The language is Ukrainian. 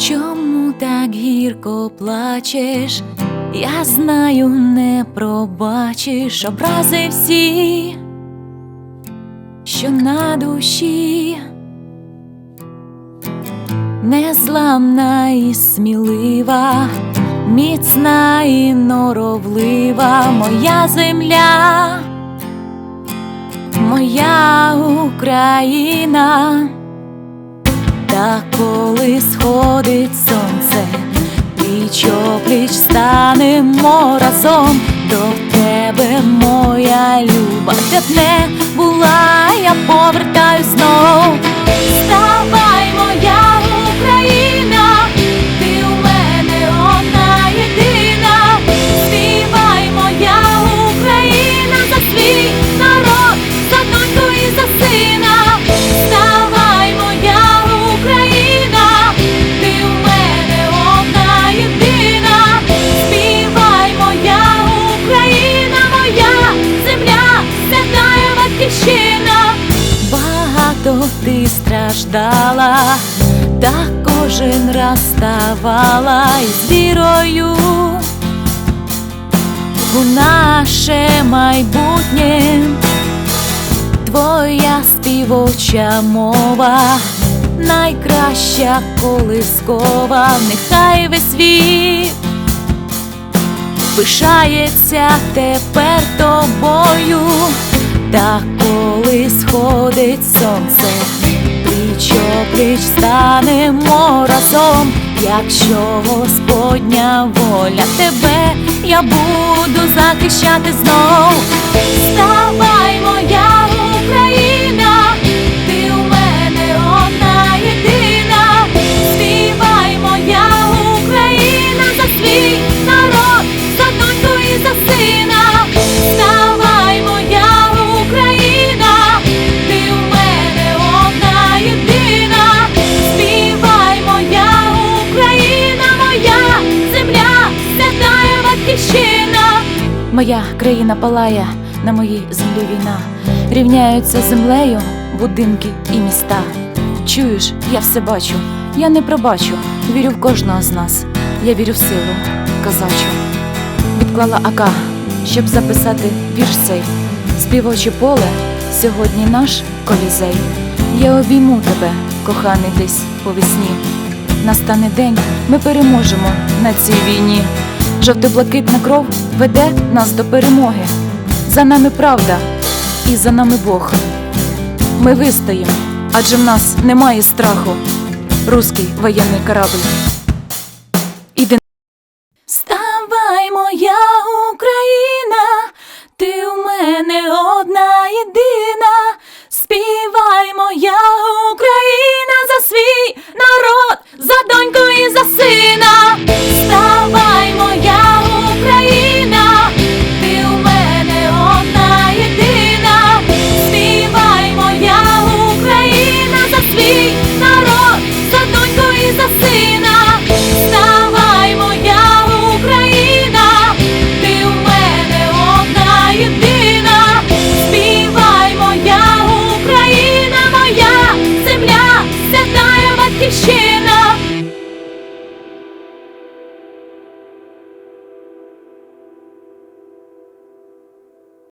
Чому так гірко плачеш? Я знаю, не пробачиш образи всі, що на душі, незламна і смілива, міцна і норовлива моя земля, моя Україна. Та коли сходить сонце, пліч опліч станемо разом до тебе, моя люба, де б не була, я повертаюсь знов. Страждала, та кожен раз ставала із вірою у наше майбутнє. Твоя співоча мова, найкраща колискова, нехай весь світ пишається тепер тобою, та коли сходить сонце, пліч станемо разом, якщо Господня воля тебе, я буду захищати знов. Ставай моя Моя країна палає, на моїй землі війна. Рівняються землею будинки і міста. Чуєш, я все бачу, я не пробачу, вірю в кожного з нас. Я вірю в силу, козачу. Відклала АК, щоб записати вірш цей. Співоче поле, сьогодні наш колізей. Я обійму тебе, коханий десь по весні. Настане день, ми переможемо на цій війні. Жовто-блакитна кров веде нас до перемоги. За нами правда і за нами Бог. Ми вистоїмо, адже в нас немає страху. Руський воєнний корабль.